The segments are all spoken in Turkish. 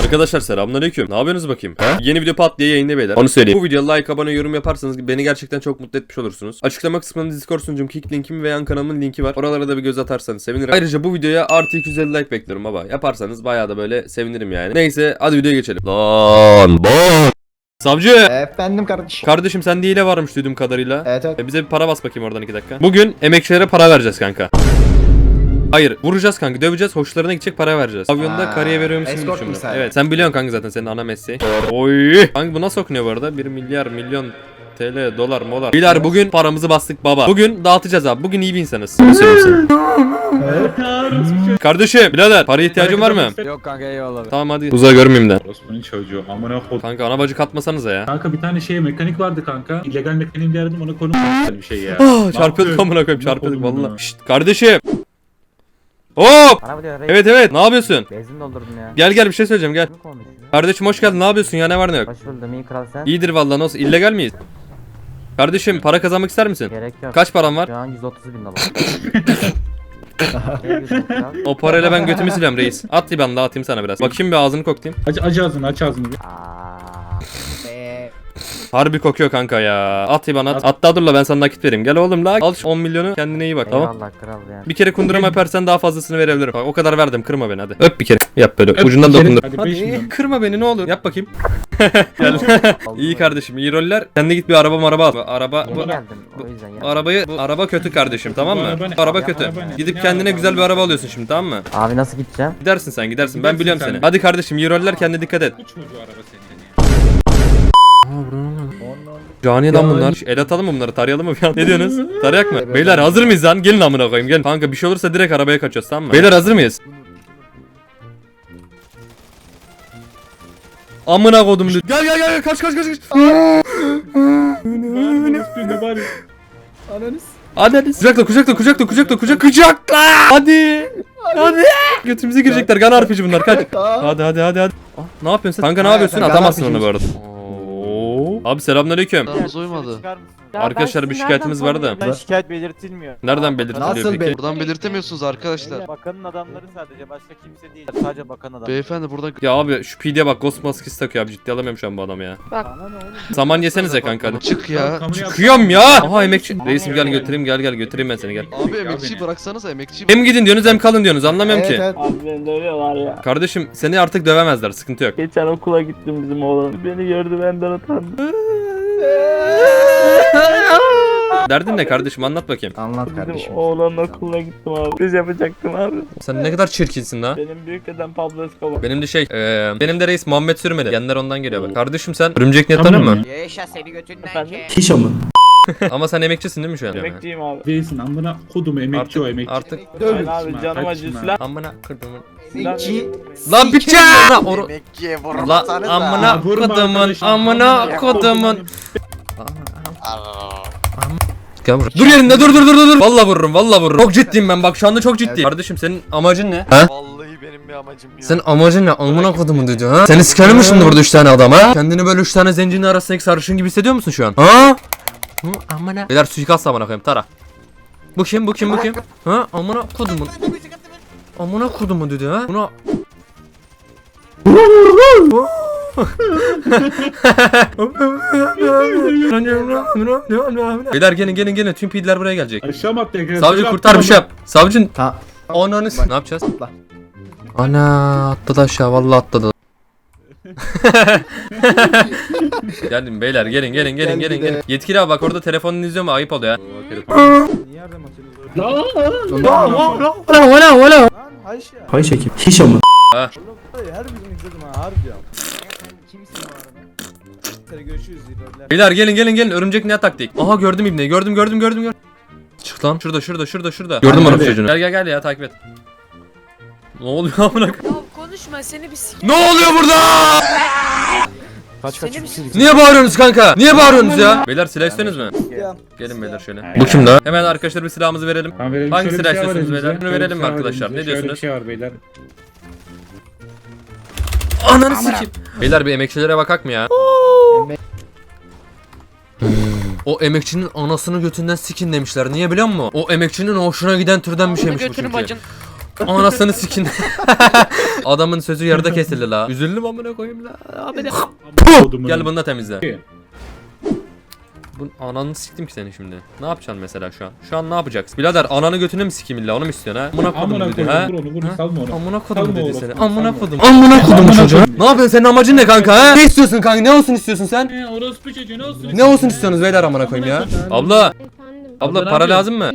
Arkadaşlar selamünaleyküm. Ne yapıyorsunuz bakayım? Ha? Yeni video pat diye yayında beyler. Onu söyleyeyim. Bu videoya like, abone, yorum yaparsanız beni gerçekten çok mutlu etmiş olursunuz. Açıklama kısmında Discord sunucum, Kick linkim ve yan kanalımın linki var. Oralara da bir göz atarsanız sevinirim. Ayrıca bu videoya artı 250 like bekliyorum baba. Yaparsanız bayağı da böyle sevinirim yani. Neyse hadi videoya geçelim. Lan bak. Savcı. Efendim kardeşim. Kardeşim sende hile varmış duyduğum kadarıyla. Evet evet. E bize bir para bas bakayım oradan iki dakika. Bugün emekçilere para vereceğiz kanka. Hayır vuracağız kanka döveceğiz hoşlarına gidecek para vereceğiz. Pavyonda Aa, karıya veriyor musun escort düşündüm. misali. Evet sen biliyorsun kanka zaten senin ana mesleği. Oy. Kanka bu nasıl okunuyor bu arada? 1 milyar milyon TL dolar molar. Biler bugün paramızı bastık baba. Bugün dağıtacağız abi. Bugün iyi bir insanız. Bunu söyleyeyim sana. Kardeşim birader paraya ihtiyacın var mı? Yok kanka eyvallah. Tamam hadi. Uzağa görmeyeyim de. Osman'ın çocuğu amına kod. Kanka ana bacı katmasanıza ya. Kanka bir tane şey mekanik vardı kanka. İllegal mekaniğim diye aradım ona konu bir şey ya. Ah, çarpıyorduk yapıyorsun? amına koyayım Ne çarpıyorduk buna? Şşt kardeşim. Hop. Bana diyor reis. Evet evet ne yapıyorsun? Benzin doldurdum ya. Gel gel bir şey söyleyeceğim gel. Kim konuşuyor? Kardeşim hoş geldin ne yapıyorsun ya ne var ne yok? Hoş buldum iyi kral sen. İyidir vallahi nasıl illegal miyiz? Kardeşim para kazanmak ister misin? Gerek yok. Kaç param var? Şu an 130 bin dolar. Ne diyorsun kral? O parayla ben götümü siliyorum reis. At ben dağıtayım sana biraz. Bakayım bir ağzını koklayayım. Aç, aç ağzını aç ağzını. Aa, Harbi kokuyor kanka ya. At İban at. Hatta dur la ben sana nakit vereyim. Gel oğlum la. Al şu 10 milyonu kendine iyi bak tamam. eyvallah kral ya. Bir kere kundurama yaparsan daha fazlasını verebilirim. Bak o kadar verdim kırma beni hadi. Öp bir kere. Yap böyle Öp ucundan bir kere. dokundur. Hadi Hadi, beş milyon. kırma beni ne olur. Yap bakayım. Gel. iyi kardeşim iyi roller. Sen de git bir araba maraba al. Bu Araba Yeni bu, geldim o yüzden bu ya. arabayı bu araba kötü kardeşim tamam mı? araba ne? Bu araba kötü. araba ne? Gidip Ne kendine araba? güzel bir araba alıyorsun şimdi tamam mı? Abi nasıl gideceğim? Gidersin sen gidersin. Ben Gidersin biliyorum sen. seni. Hadi kardeşim iyi roller kendine dikkat et. Bu çocuğu araba senin ya. Cani lan Ya, bunlar. El atalım mı bunları? Tarayalım mı? Ne diyorsunuz? Tarayak mı? Beyler hazır mıyız lan? Gelin amına koyayım gelin. Kanka bir şey olursa direkt arabaya kaçıyoruz tamam mı? Beyler hazır mıyız? Amına kodum. Gel gel gel gel kaç kaç kaç kaç. Üstünde bari. Hadi hadi. Kucakla kucakla kucakla kucakla kucak kucakla. Hadi. Hadi. Götümüze girecekler. Gan harfici bunlar kaç. Hadi hadi hadi hadi. Ah, ne yapıyorsun sen? Kanka ne yapıyorsun? Atamazsın onu bu arada. Oo. Abi selamünaleyküm. Canımız uymadı. Arkadaşlar bir şikayetimiz vardı da. Ben şikayet belirtilmiyor. Nereden belirtiliyor Nasıl peki? be- Buradan belirtemiyorsunuz arkadaşlar. Bakanın adamları sadece başka kimse değil. Sadece bakan adam. Beyefendi buradan Ya abi şu PD'ye bak Ghost maskesi takıyor abi ciddi alamıyorum şu an bu adamı ya. Oğlum? Saman yesenize kanka hadi. çık ya. Çıkıyorum ya. Aha emekçi. Reisim gel götüreyim gel gel götüreyim ben seni gel. Abi emekçiyi beni. bıraksanıza emekçiyi Hem gidin diyorsunuz hem kalın diyorsunuz anlamıyorum evet, ki. evet. Abi beni dövüyorlar ya. Kardeşim seni artık dövemezler sıkıntı yok. Geçen okula gittim bizim oğlan. Beni gördü benden utandı. Derdin ne kardeşim anlat bakayım. Anlat Bizim kardeşim. oğlanın okuluna gittim abi. Biz yapacaktım abi. Sen ne kadar çirkinsin la. Benim büyük dedem Pablo Escobar. Benim de şey, eee, benim de reis Muhammed Sürmeli. Genler ondan geliyor bak. Kardeşim sen örümcek niye tanır mı? Yaşa seni götünden Efendim? ke. Ama sen emekçisin değil mi şu an? Emekçiyim abi. Değilsin amına kodum emekçi Artık, o emekçi. artık. Ben abi canım acıyor silah. Amına kodumun. İki. Lan piçe! Lan oru- Emekçiye La vurmasanız da. amına Ya vurma kodumun arkadaşım. amına kodumun. Aa, Gel buraya. Dur yerinde dur dur dur dur. dur. Vallahi vururum vallahi vururum. Çok ciddiyim ben bak şu anda çok ciddiyim. Kardeşim senin amacın ne? Ha? Vallahi benim bir amacım yok. Senin amacın ne? Amına kodumun dedi ha? Seni sikerim mi şimdi burada 3 tane adam ha? Kendini böyle 3 tane zencinin arasındaki sarışın gibi hissediyor musun şu an? Ha? Hı, amına. Beyler suikast amına koyayım tara. Bu kim bu kim bu kim? Ha? Amına kodumun. Amına kodumun dedi ha? Buna... Beyler gelin gelin gelin tüm pidler buraya gelecek. Aşağı mı atlayın? Savcı kurtar bir şey yap. Savcın Ta Ananı s- ne yapacağız? Ana atladı aşağı vallahi atladı. Geldim beyler gelin gelin gelin Gel gelin de. gelin. Yetkili abi bak orada telefonunu izliyor mu ayıp oluyor ya. Pay çekim. Hiç ama. Her gün izledim ha harbi Kimsin bu arada? Görüşürüz İbrahim. Beyler gelin gelin gelin örümcek ne taktik. Aha gördüm ibneyi gördüm gördüm gördüm gördüm. Çık lan şurada şurada şurada şurada. Gördüm Hadi. onu çocuğunu. Gel gel gel ya takip et. Ne oluyor amına? Ya konuşma seni bir sik. Ne oluyor burada? Kaç kaç Seni bir sik. Niye bağırıyorsunuz kanka? Niye bağırıyorsunuz ya? Beyler silah istiyorsunuz mu? Gelin beyler şöyle. Bu kim daha? Hemen arkadaşlar bir silahımızı verelim. Tamam, verelim. Hangi silah şey istiyorsunuz beyler? Bunu verelim mi şey arkadaşlar? Ne Şöyle diyorsunuz? bir şey var beyler. Ananı sikeyim. Beyler bir emekçilere bakak mı ya? O emekçinin anasını götünden sikin demişler. Niye biliyor musun? O emekçinin hoşuna giden türden bir şeymiş bu çünkü. Anasını sikin. Adamın sözü yarıda kesildi la. Üzüldüm amına koyayım la. Abi de. Gel bunu da temizle. İyi. Bu ananı siktim ki seni şimdi. Ne yapacaksın mesela şu an? Şu an ne yapacaksın? Birader ananı götüne mi sikeyim illa onu mu istiyorsun ha? Amına kodum dedi ha? vur onu vur Ha? salma onu. Amına kodum dedi seni. Amına kodum. Amına kodum çocuğa. Ne yapıyorsun? Senin amacın ne kanka ha? Ne istiyorsun kanka? Ne olsun istiyorsun sen? He orospu çocuğu ne olsun? Ne olsun istiyorsunuz beyler amına koyayım ya? Abla, Efendim. abla para lazım mı?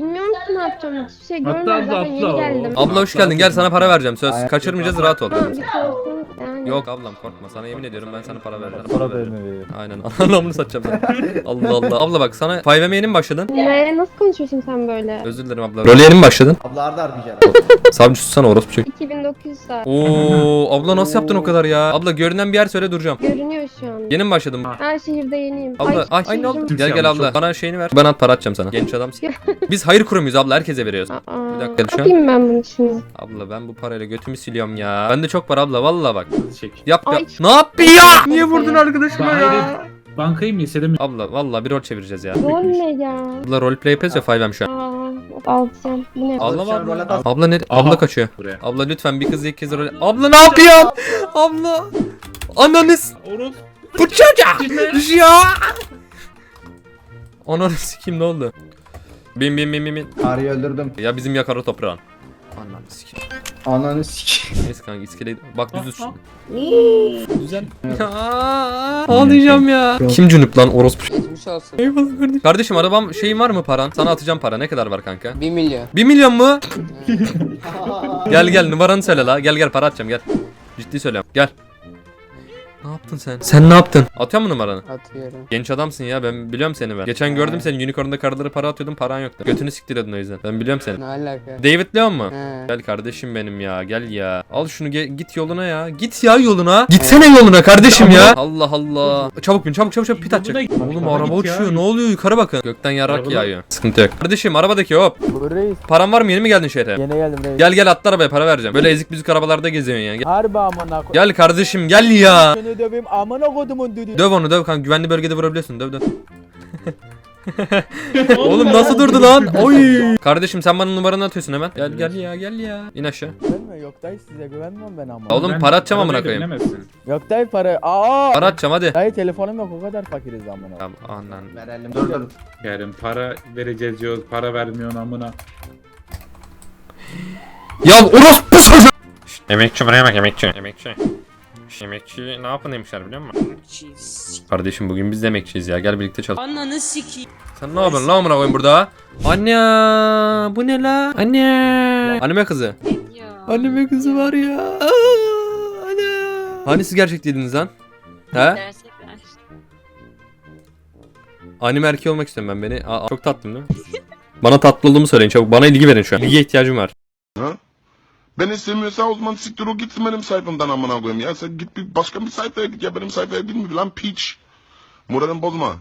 Hiçbir şey Hatta abla, Zaten yeni geldim. Abla hoş geldin. Gel sana para vereceğim. Söz. Kaçırmayacağız rahat ol. Bir sorsun yani. Yok ablam korkma. Sana yemin ediyorum ben sana para vereceğim. Para vereceğim. Aynen. Anlamını satacağım sana. Allah Allah. Abla bak sana 5 mi başladın? Ne, nasıl konuşuyorsun sen böyle? Özür dilerim abla. Rol mi başladın? Abla arda armayacağım. Savcı sussana orospu çocuk. 2900 saat. Oo abla nasıl yaptın o kadar ya? Abla görünen bir yer söyle duracağım. Görünüyor şu an. Yeni mi başladın? Her şehirde yeniyim. Abla ay, ay ne oldu? Gel gel abla. Bana şeyini ver. Ben at para atacağım sana. Genç adamsın. Biz hayır kurumuyuz abla. Herkese veriyoruz. Aa, Bir dakika, şu an- Yapayım ben bunu şimdi. Abla ben bu parayla götümü siliyorum ya. Bende çok var abla valla bak. Çek. Yap yap. Ay. Ne yapıyor? Niye vurdun arkadaşıma ya? Bankayı mı hissedemiyorum? Abla valla bir rol çevireceğiz ya. Rol ne ya? Abla roleplay yapıyoruz ya 5M şu an. Aa, alacağım. Bu ne? Rol abla. atar- Abla ne? Aha. Abla kaçıyor. Buraya. Abla lütfen bir kız ilk kez rol. Abla ne yapıyorsun? Abla. Ananız. Orospu. Bu çocuğa. Ya. Ananı sikeyim ne oldu? Bin bin bin bin bin. Öldürdüm. Ya bizim yakarı toprağın. Ananı sikeyim. Ananı sik. Neyse kanka iskele bak düz düz. Ah, Güzel. Ya, ağlayacağım ya. Kim cünüp lan orospu? Geçmiş olsun. Eyvallah kardeşim. Kardeşim arabam şeyin var mı paran? Sana atacağım para. Ne kadar var kanka? 1 milyon. 1 milyon mu? gel gel numaranı söyle la. Gel gel para atacağım gel. Ciddi söylüyorum. Gel. Ne yaptın sen? Sen ne yaptın? Atıyor mu numaranı? Atıyorum. Genç adamsın ya ben biliyorum seni ben. Geçen gördüm seni unicorn'da karılara para atıyordun paran yoktu. Götünü siktiriyordun o yüzden. Ben biliyorum seni. Ne alaka? David Leon mu? He. Gel kardeşim benim ya gel ya. Al şunu ge- git yoluna ya. Git ya yoluna. Gitsene yoluna kardeşim ya. Allah Allah. Çabuk bin çabuk çabuk çabuk pit atacak. Oğlum araba git ya. uçuyor ne oluyor yukarı bakın. Gökten yarrak Arabalar- yağıyor. Sıkıntı yok. Kardeşim arabadaki hop. Reis Paran var mı yeni mi geldin şehre? yine geldim reis. Gel gel atla arabaya para vereceğim. Böyle ezik büzük arabalarda geziyorsun ya. Gel, Harbi amına koy. gel kardeşim gel ya. Seni döveyim amına kodumun düdüğü. Döv onu döv kanka güvenli bölgede vurabiliyorsun döv döv. Oğlum nasıl durdu lan? Oy. Kardeşim sen bana numaranı atıyorsun hemen. Gel gel ya gel ya. İn aşağı. Güvenme yok dayı size güvenmem ben ama. Oğlum Ben para atacağım amına arabayı koyayım. Yok dayı para. Aa. Para atacağım hadi. Dayı telefonum yok o kadar fakiriz amına. Tamam anan. Verelim. Dur dur. Yarın para vereceğiz diyoruz. Para vermiyorsun amına. Ya orospu çocuğu. Emekçi buraya bak emekçi. Emekçi. Şş, Emekçi ne yapın demişler biliyor musun? Kardeşim bugün biz de emekçiyiz ya gel birlikte çalış. Ananı sikeyim. Sen ne yapıyorsun lan amına koyayım burada? Anne bu ne la? Anne. Anneme kızı. Ya. Anneme kızı var ya. Aa, Anne. Hani siz gerçekliydiniz lan? He? Dersek ver. Anime erkeği olmak istiyorum ben beni. Aa, çok tatlım değil mi? Bana tatlı olduğumu söyleyin çabuk. Bana ilgi verin şu an. İlgiye ihtiyacım var. Ben istemiyorsan o zaman siktir o gitsin benim sayfamdan amına koyayım ya. Sen git bir başka bir sayfaya git ya benim sayfaya girme lan piç. Moralimi bozma.